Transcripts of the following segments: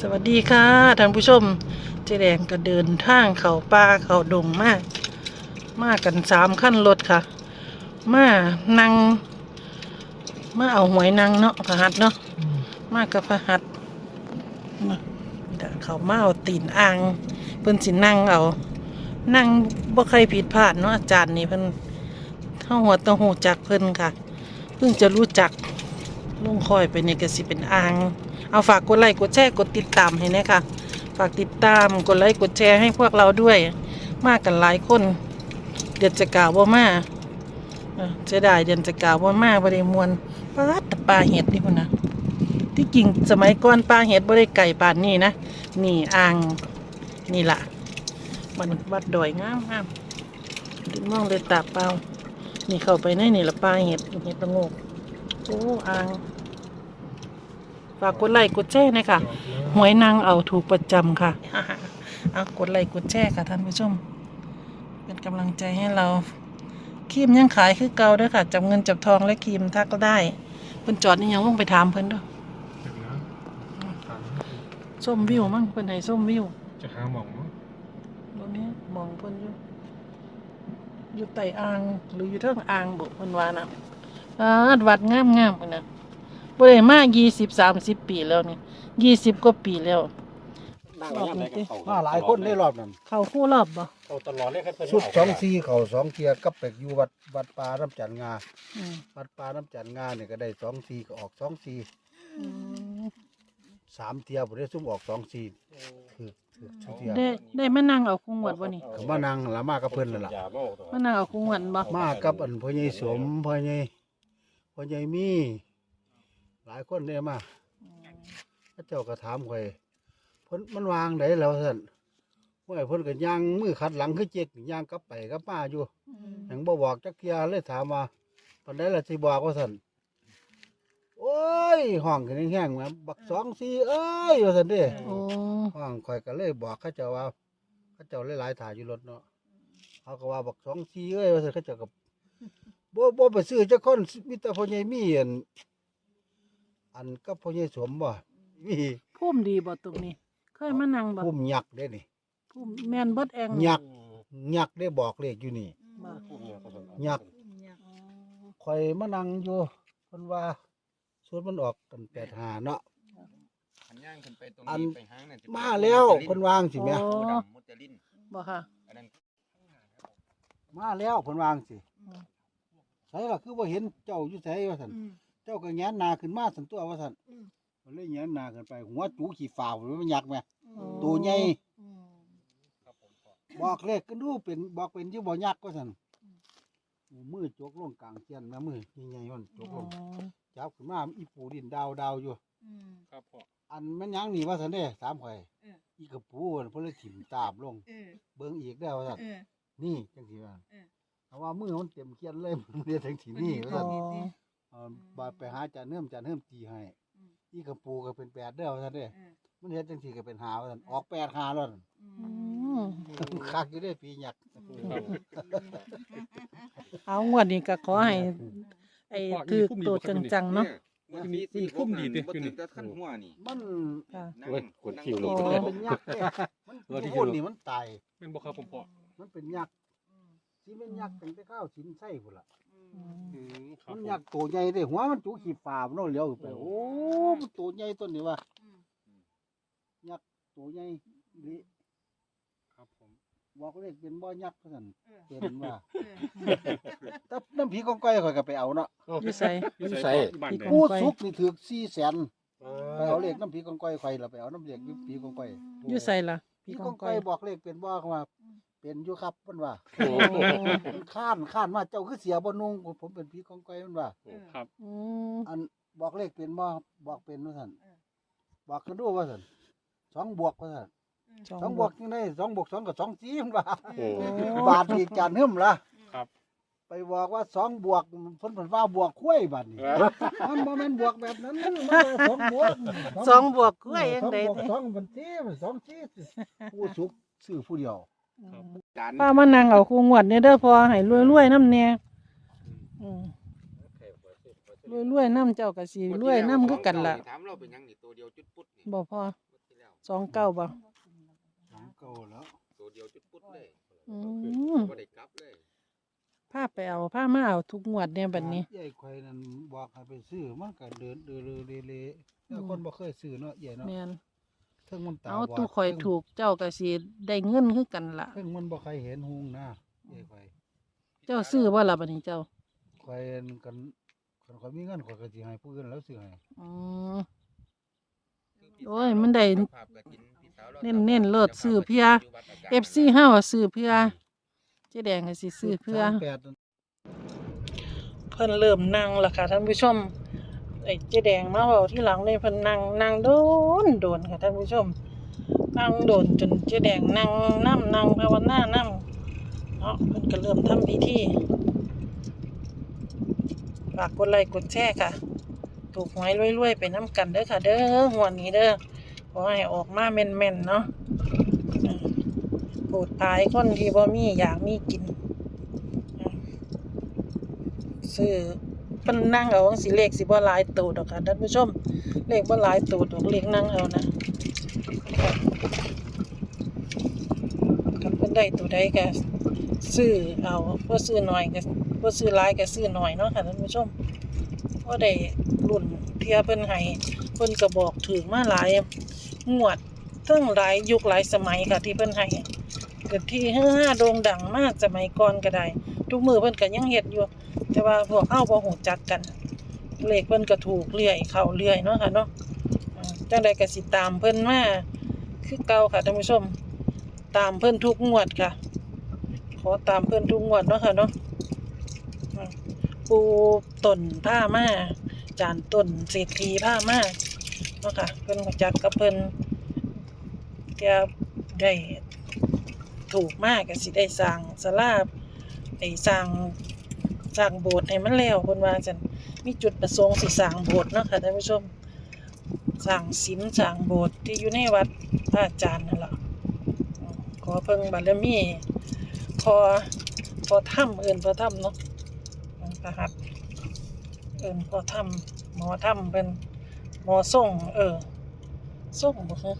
สวัสดีค่ะท่านผู้ชมเจ๊แดงก็เดินทางเขาป่าเขาดงมาก มากันสามขั้นรถค่ะ มานั่งมาเอาหวยนางเนาะพระหัดเนาะมากับพระหัดมาเดี๋ยวเขามาเอาตีนอ่างเพิ่นสินั่งเอา นั่งบ่เคยผิดพลาดเนาะอาจารย์นี่เพิ่นเท่าหัวตะหูจักเพิ่นค่ะ เพิ่งจะรู้จักลงคอยไปเนี่ยก็สิเป็นอ่าง เอาฝากกดไลค์กดแชร์กดติดตามให้นะคะฝากติดตามกดไลค์กดแชร์ให้พวกเราด้วย มากกันหลายคน เดือนจะกล่าวว่ามาเอ้อเสียดายเดือนจะกล่าวว่ามาบริมวลปลาตปลาเห็ดนี่พุ่นนะที่จริงสมัยก่อนปลาเห็ดบ่ได้ไก่ป่านนี่นะนี่อ่างนี่ล่ะมันวัดดอยงามงามมองเลยตาเปล่านี่เข้าไปในนี่ละปลาเห็ดเห็ดละโงกโอ้อ่าง ฝากกดไลค์กดแชร์นะคะหวยนางเอาถูกประจำค่ะเอากดไลค์กดแชร์ค่ะท่านผู้ชม เป็นกำลังใจให้เราครีมยังขายคือเก่าเด้วยค่ะจับเงินจับทองและครีมทักก็ได้เพิ่นจอดนี่ยังลงไปถามเพิ่นเด้วยเดี๋ยวนะถามส้มวิวมั้งเพิ่นให้ส้มวิวจะหาหมองมั้งตรงนี้มองเพิ่นอยู่อยู่ใต้อ่างหรืออยู่เทิงอ่างบุเพิ่นว่านะอ่าวัดงามๆพุ่นน่ะ บ่ได้มา20 30ปีแล้วนี่20กว่าปีแล้วรอบนี้ติ มาหลายคนในรอบนั้นเข้าคู่รอบบ่เอาตลอดเลยครับเพิ่นสุดสองซีเขาสองเทียกับไปอยู่วัดวัดป่าน้ำจันงา อืมวัดป่าน้ำจันงาเนี่ยก็ได้สองซีก็ออกสองซีอืมสามเทียผมได้ซุ่มออกสองซีคือคือทุกเทียได้ได้มานั่งเอาคู่งวดบ่นี่เขามานั่งละมากับเพิ่นนั่นล่ะอย่ามาเอาตัวมานั่งเอาคู่งวดบ่มากับอันพ่อใหญ่สมพ่อใหญ่พ่อใหญ่มีห ลายคนเลยมาพระเจ้าก็ถามข่อยเพิ่นมันวางได้แล้วท่านว่าเพิ่นก็ย่างมือขัดหลังคือเจ๊กย่างกลับไปกลับมาอยู่ยังบ่บอกจักเทียเลยถามว่าปานใดล่ะสิบอกว่าซั่นโอ้ยห้องกันแห้งๆมาบักสองสี่เอ้ยว่าซั่นเด้โอ้ห้องข่อยก็เลยบอกเขาเจ้าว่าเขาเจ้าหลายๆถ่ายอยู่รถเนาะเขาก็ว่าบักสองสี่เอ้ยว่าซั่นเขาเจ้าก็บ่บ่ไปซื้อจักคนมีแต่พ่อใหญ่มีอัน อันกับพ่อใหญ่สมบ่มีพุ่มดีบ่ตรงนี้ เคยมานั่งบ่พุ่มยักษ์เด้นี่พุ่มแม่นเบิดแองยักษ์ยักษ์ได้บอกเลขอยู่นี่บ่ยักษ์ข่อยมานั่งอยู่เพิ่นว่าส่วนมันออกกันแปดหาเนาะขันย่างขึ้นไปตรงอันนี้ไปหางนั่นสิมาแล้วเพิ่นวางสิแม่โอ้โอ้ดำมุตเตลินบ่ค่ะอันนั้นมาแล้วเพิ่นวางสิอืมใส่ล่ะคือบ่เห็นเจ้าอยู่ไสว่าซั่น เจ้าก็แงนหน้าขึ้นมาซั่นตัวว่าซั่นมันเลยแงนหน้าขึ้นไป หัวจูขี้ฟ้าพุ่นมันยักษ์แม่ตัวใหญ่ครับผมพ่อบอกเลขกันดูเป็นบอกเป็นอยู่บ่ยักษ์ว่าซั่นมือจกลงกลางเสียนแม่มือใหญ่ๆมันจกลงจับขึ้นมาอีปูดินดาวดาวๆอยู่ครับพ่ออันมันหยังนี่ว่าซั่นเด้ถามข่อยเอออีกระปูมันเพิ่นเลยถิ่มตาบลง เออเบิ่งอีกได้อว่าซั่นเออ นี่จังสิว่าเออ เพราะว่ามือมันเต็มเขียนเลย มันเรียนถึงที่นี่มัว่าซั่นดีสิ เอ่อบาดไปหาจานเนิ่มจานเนิ่มตีให้อืม อีกระปูก็เป็นแปดเด้อว่าซั่นเด้ เออมันเฮ็ดจังซี่ก็เป็นหาว่าซั่นออกแปดหาแล้วนั่นอือืมมคักอยู่เด้ปีหยักเอางวดนี้ก็ขอให้ไอ้ถือตัวจังๆเนาะว่าสีสีคมดีเด้บ่ถึงแต่ขั้นหัวนี่มันค่ะ นั่งเว้ยกดคิวลโอ้งมันเป็นยักษ์เด้มันเออที่โคนนี่มันตาย เป็นบ่ครับผมพ่อมันเป็นยักษ์ สิเป็นยักษ์ตั้งแต่ข้าวสินไส้พุ่นล่ะอืมอืมครับมันผมยักษ์ตัวใหญ่เด้หัวมันจุขี้ฟ้ามันเอาเลี้ยวขึ้นไป โอ้มันตัวใหญ่ต้นนี้ว่ะยักษ์ตัวใหญ่อีหลิครับผมบอกเลขเป็นบ่ยักษ์ว่าซั่นเออเป็นว่าเออแต่น้ำผีกองก้อยข่อยก็ไปเอาเนาะอยู่ไส อยู่ใส่บ้านใดผู้สุกนี่ถือสี่แสนอ๋อไปเอาเลขน้ำผีกองก้อยข่อยเราไปเอาน้ำเลขอยู่ผีกองก้อยอยู่ไสล่ะผีพี่กกอองงก้ก้ออยยบอกเลขเป็นบ่เขาว่า เป็นอยู่ครับเพิ่นว่าโอ้โหมันข้านข้านมาเจ้าคือเสียบ่นุ่งผมเป็นผีกองก้อยเพิ่นว่าครับ อืมอันบอกเลขเป็นบ่บอกเป็นว่าซั่นบอกกันดูว่าซั่นสองบวกว่าซั่นสองบวกจังได๋สองบวกสองก็สองสี่เพิ่นว่า โอ้ บาทอีกจานหึมล่ะครับ ไปบอกว่าสองบวกเพิ่นเพิ่นว่าบวกคุ้ยบัดนี้ มันบ่แม่นบวกแบบนั้นมันสองบวกสองบวกกล้วยยังไดสองบวกสองเป็นสี่เป็นสองสี่ผู้สุกซื้อผู้เดียว จานป้ามานั่งเอาคู่งวดเนี่ยเด้อพอให้รวยๆน้ำแน่อืมรวยๆน้ำเจ้าก็สิรวยน้ำคือกันล่ะถามเราเป็นหยังนี่ตัวเดียวจุดปุ๊ดนี่บ่พองวดที่แล้วสองเก้าบ่สองเก้าแล้วตัวเดียวจุดปุ๊ดเลยอืมบ่ได้กลับเลยผ้าไปเอาผ้ามาเอาทุกงวดเนี่ยบัดนี้ใหญ่ควายนั่นบอกให้ไปซื้อมันก็เดินเดินเดินเลๆอืแต่มคนบ่เคยซื้อเนาะใหญ่เนาะ แม่นเทิงมันตาเอาบอดตู้ข่อยเทิงถูกเจ้าก็สิได้เงินคือกันล่ะเทิงมันบ่ใครเห็นหุงนะใหญ่ควายเจ้าซื้อบ่ล่ะบัดนี้เจ้าควายกันกันข่อยมีเงินข่อยก็สิให้ผู้อื่นแล้วซื้อให้อืม โอ้ยมันได้เน้นเน้นๆเลิศซื้อเพีย FC เฮาอะซื้อเพื่อเจ๊แดงก็สิซื้อเพื่อ สามแปดนั่นเพิ่นเริ่มนั่งแล้วค่ะท่านผู้ชม ไอ้เจ๊แดงมาเว้าที่หลังเลยเพิ่นนั่งนั่งโดนโดนค่ะท่านผู้ชมนั่งโดนจนเจ๊แดงนั่งนํนั่งภาวนานํเนาะเพิ่นก็เริ่มทำพิธีฝากกดไลค์กดแชร์ค่ะ ถูกหวยรวยๆไปน้ำกันเด้อค่ะ เด้อหัวนี้เด้อขอให้ออกมาแม่นๆเนาะปรดตายคนที่บ่มีอยากมีกินซื้อ เพิ่นนั่งเอาจั่งสิเลขสิบ่หลายตัวดอกค่ะท่านผู้ชม เลขบ่หลายตัวดอกเลขนั่งเอานะกันเพิ่นได้ตัวใดก็ซื้อเอาบ่ซื้อหน้อยก็บ่ซื้อหลายก็ซื้อหน้อยเนาะค่ะท่านผู้ชมก็ได้รุ่นเทียเพิ่นให้เพิ่นก็บอกถึงมาหลายงวดทั้งหลายยุคหลายสมัยค่ะที่เพิ่นให้เกิดที่ฮือฮาโด่งดังมากสมัยก่อนก็ได้ทุกมือเพิ่นก็ยังเฮ็ดอยู่ แต่ว่าพวกเฮาบ่ฮู้จักกัน เลขเพิ่นก็ถูกเรื่อยเข้าเรื่อยเนาะค่ะเนาะอ่าจังใดก็สิตามเพิ่นมาคือเก่าค่ะท่านผู้ชม ตามเพิ่นทุกงวดค่ะ ขอตามเพิ่นทุกงวดเนาะค่ะเนาะปูต้นผ้ามาจานต้นเศรษฐีผ้ามาเนาะค่ะเพิ่นจักกับเพิ่นเที่ยได้ถูกมากก็สิได้สร้างศาลาได้สร้าง สร้างโบสถ์ให้มันแล้วเพิ่นว่าจังมีจุดประสงค์สิสร้างโบสถ์เนาะค่ะท่านผู้ชมสร้างศีลสร้างโบสถ์ที่อยู่ในวัดพระอาจารย์นั่นแหละขอเพิ่งบารมีพอพอถ้ำเอื่นพอถ้ำเนาะพระหัตถ์เอิ้นพอทำหมอทำเป็นหมอส่งเออส่งบ่คือ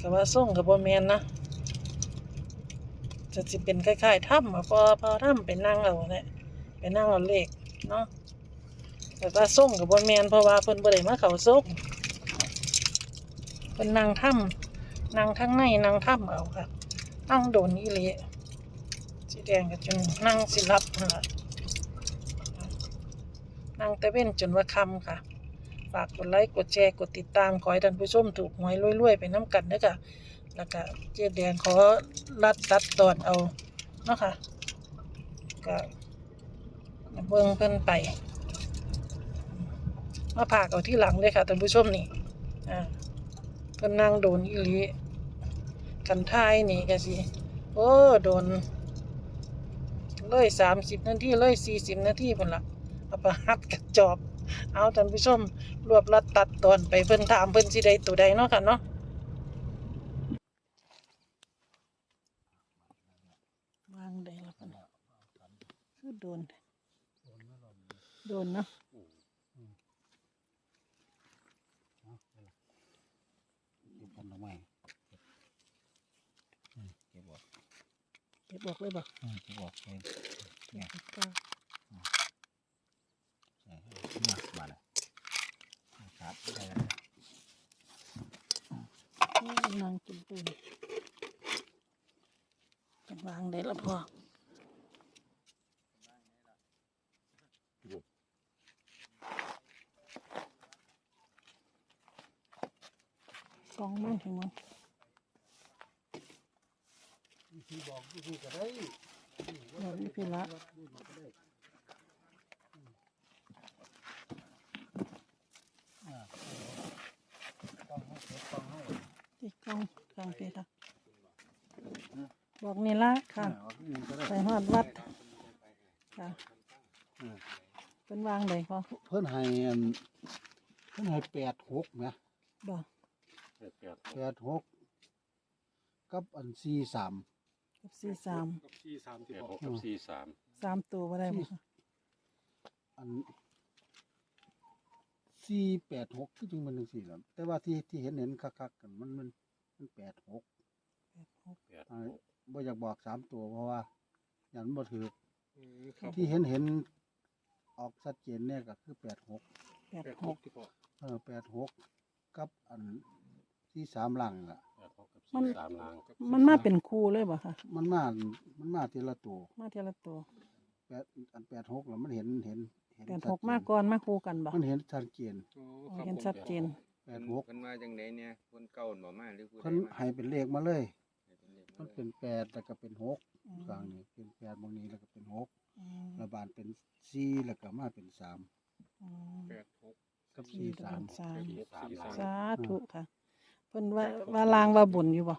ก็ว่าส่งก็บ่แมนนะจะสิเป็นคล้ายๆถ้ำอะพอพอถ้ำไปนั่งเอาเนี่ย ไปนั่งเอาเลขเนาะแต่ว่าส่งก็บ่แมนเพราะว่าเพิ่นบ่ได้มาเขาส่งเพิ่นนั่งถ้ำนั่งทั้งในนั่งถ้ำเอาค่ะนั่งโดนอีหลีสีแดงก็จนนั่งสิรับน่ะนั่งแต่เว้นจนว่าคำค่ะ ฝากกดไลค์กดแชร์กดติดตามขอให้ท่านผู้ชมถูกหวยรวยๆ ไปน้ำกันเด้อค่ะแล้วก็เจ๊แดงขอรัดตัดตอนเอาเนาะค่ะก็ เบิ่งเพิ่นไป มาพาเอาที่หลังเลยค่ะท่านผู้ชมนี่อ่าเพิ่นนั่งโดนอีหลีกันท้ายนี่ก็สิโอ้โดนเลยสามสิบนาทีเลยสี่สิบนาทีพุ่นละเอาไปหัดกระจอบ เอาท่านผู้ชมรวบรัดตัดตอนไปเพิ่นถามเพิ่นสิใดตัวใดเนาะค่ะเนาะวางได้แล้วพิ่นคือโดน โดนเนาะเก็บผลไม้อืมเก็บออกเก็บบอกเลยบ่อืมเก็บออกไปเนี่ยก็ใส่ให้มามาเลยครับได้แล้วนั่งกินปืนเป็นวางได้แล้วพอ สองมือถึงมันวิธีบอกวิธีก็ได้เดี๋ยวนี้พี่ละอ่าต้องให้เก็บต้องให้ที่กล้องกลางพี่ละบอกนี่ละค่ะอ่าเอาที่นี่ก็ได้ไปหอดวัดค่ะอืมเป็นวางเลยพอเพิ่นให้อันเพิ่นให้แปดหกนะบอก แปดแปดแปดหกกับอันสี่สามกับสี่สามกับสี่สามสิบหกกับสี่สามสามตัวบ่ได้บ่คะอันสี่แปดหกที่จริงมันหนึ่งสี่แล้วแต่ว่าที่ที่เห็นเห็นคักๆกันมันมันมันแปดหกแปดอ่าบ่อยากบอกสามตัวเพราะว่ายันบ่ถืออืมครับที่เห็นเห็นออกชัดเจนเนี่ยก็คือแปดหกแปดแปดหหกกที่พอเออแปดหกกับอัน ที่สามหลังล่ะแปดหกกับสี่สามลางมันมาเป็นคู่เลยบ่ค่ะ มันมา มันมาทีละตัวมาทีละตัวแปดอันแปดหกแล้วมันเห็นเห็นเห็นแปดชัหเจกมาก่อนมาคู่กันบ่มันเห็นชัดเจนอ๋ออ๋อครับเห็นผมชัดเจนแปดหกเพิ่นมาจังไดเนี่ยคนเก่าบ่มาหรือผู้ใดเพิ่นมาให้เป็นเลขมาเลยให้เป็นเลขมันมาเป็นแปดแล้วก็เป็นหกอืมกลางนี่เป็นแปดบางนี้แล้วก็เป็นหกอืมระบาดเป็นสี่แล้วก็มาเป็นสามอืมแปดหกกับสี่สี่กัสามบสามสี่สามลางสาธุค่ะ เพิ่นว่าว่าลางว่าบุญอยู่บ่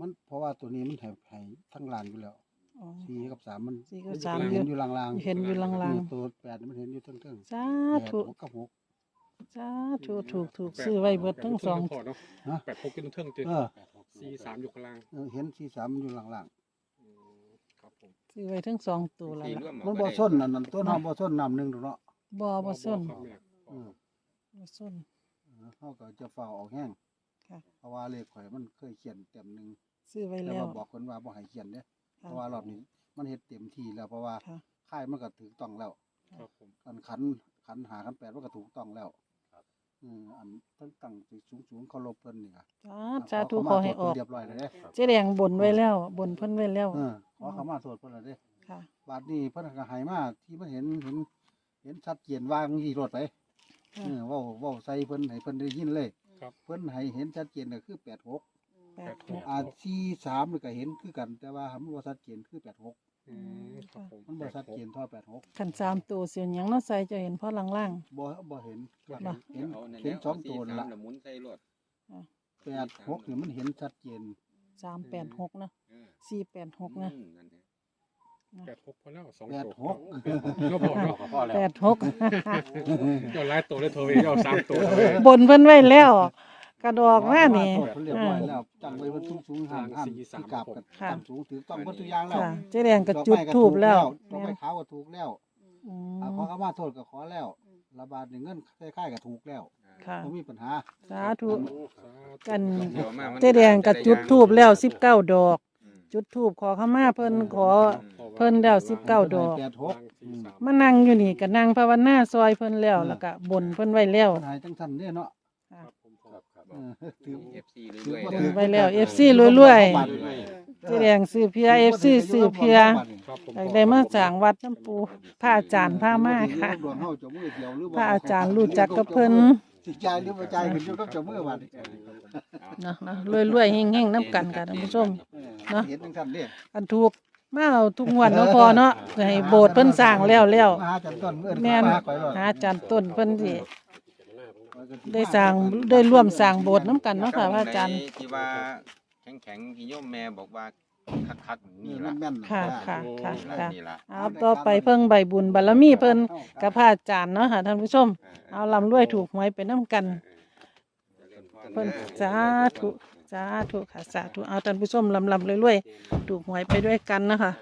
มันเพราะว่าตัวนี้มันให้ให้ทั้งลานอยู่แล้วอ๋อ สี่กับสามมันสี่กับสาม เห็นอยู่ลางๆเห็นอยู่ลางเออตัวแปดมันเห็นอยู่ทั้งๆๆสาแปดธุหกกับหก สาธุถูกถูกซื้อไว้เบิดทั้งสองพอเนาะฮะ แปดหกกินเทิงจิเออแปดหกสี่สามอยู่ข้างล่างเออเห็นสี่สามมันอยู่ล่างอืมครับผมซื้อไว้ทั้งสองตัวแล้วสี่ล่ะร่วมๆเอามันก็บ่ได้ส้นนั่นนั่นตัวน้ำบ่ส้นน้ำหนึ่งดอกเนาะบ่บ่ส้นครับแม่เออบ่ส้นเออเขาก็จะฝ่าออกแห้ง ค่ะ เพราะว่าเลขข่อยมันเคยเขียนเต็มหนึ่งซื้อไว้แต่แล้ว ว่าบอกคนว่าบ่ให้เขียนเด้เพค่ะราะว่ารอบนี้ มันเฮ็ดเต็มที่แล้วเพราะว่าค่ะ ค่ายมันก็ถูกต้องแล้ว ครับผม อันขันขันหาขันแปดมันก็ถูกต้องแล้วอืมอันตั้งตั้งสูงสูงๆเคารพเพิ่นนี่ค่ะสาสาธุขอให้ออก เรียบร้อยแล้วเด้เจ๊แดงบนไว้แล้ว บนเพิ่นไว้แล้ว เออขอขมาโทษเพิ่นแล้วเด้ ค่ะ บาดนี้เพิ่นก็ให้มาที่มันเห็นเห็น เห็นชัดเจนว่ามันสิรถไปค่ะ เออเว้าเว้าใส่เพิ่นให้เพิ่นได้ยินเลย ครับ เพิ่นให้เห็นชัดเจนก็คือ86แปดหกอ่า43นี่ก็เห็นคือกัน แต่ว่ามันบ่ชัดเจนคือ86อืมครับผมมันบ่ชัดเจนเท่า86ขันสามตัวเสียงหยังเนาะใส่จะเห็นเพราะล่างบ่บ่เห็นบ่เห็นเอานั่นเห็นแล้วสองตัวนั่นสี่ล่ะสามแล้วหมุนใส่รถ86นี่มันเห็นชัดเจน ๆสามแปดหกเนาะเออสี่แปดหกนะ อืมนั่นแหละ แปดหกพอแล้วสองแปดตัวหกก็พอเนาะพอแล้วแปดหกเจ้าไล่ตัวเลยโทรไปเจ้าสามตัวเลย บนเพิ่นไว้แล้ว กระดอกมานี่ขอโทษเพิ่นเรียบร้อยแล้วจังไว้เพิ่นสูงๆห่างๆที่กราบกันค่ะตั้งสูงถือต้องเพิ่นทุกอย่างแล้วค่ะเจ๊แดงก็จุดทูบแล้วดอกไม้ขาวก็ถูกแล้วอือ่ามขอขมาโทษก็ขอแล้วระบาดในเงินคล้ายๆก็ถูกแล้วค่ะบ่มีปัญหา สาธุ กัน เดี๋ยวมามัน เจ๊แดงก็จุดทูบแล้วสิบเก้าดอกอืม จุดทูบขอขมาเพิ่นขอ เพิ่นแล้วสิบเก้าดอก แปดหกมานั่งอยู่นี่ก็นั่งภาวนาซอยเพิ่นแล้วแล้วก็บนเพิ่นไว้แล้วปัญหาจังซั่นเด้เนาะครับผมพอครับครับเออถือ เอฟซีเรื่อยถือๆว่าบนะนไว้แล้ว FC รวยๆเจ๊แดงซื้อเพีย FC ซื้อเพียครับผมอยากได้มาสร้างวัดน้ำปูพระอาจารย์พามาค่ะดวงเฮาเจ้ามือเดียวหรือพระอาจารย์รู้จักกับเพิ่น สิจ่ายหรือบ่จ่ายขึ้นอยู่กับเจ้ามือบัดนี้เนาะเนาะรวยๆเฮงๆน้ำกันค่ะท่านผู้ชม เออเนาะ เห็นจังซั่นเด้อันถูกมาเอาทุกงวดเนาะพอเนาะให้โบสถ์เพิ่นสร้างแล้วแล้วมาหาจันต้นเอิ้นแม่นมาหาข่อยรอดหาอาจารย์ต้นเพิ่นสิได้สร้างได้ร่วมสร้างโบสถ์น้ำกันเนาะค่ะพระอาจารย์ ที่ว่าแข็งๆที่โยมแม่บอกว่า คักๆนี่นี่ล่ะแม่นๆค่ะค่ะค่ะ นี่ล่ะค่ะ นี่ล่ะเอาต่อไปเพิ่งใบบุญบารมีเพิ่นกับพระอาจารย์เนาะค่ะท่านผู้ชม เอาลำรวยถูกหวยไปน้ำกัน เพิ่นสาธุ สาธุค่ะสาธุเอาท่านผู้ชมลำลำรวยๆถูกหวยไปด้วยกันนะคะ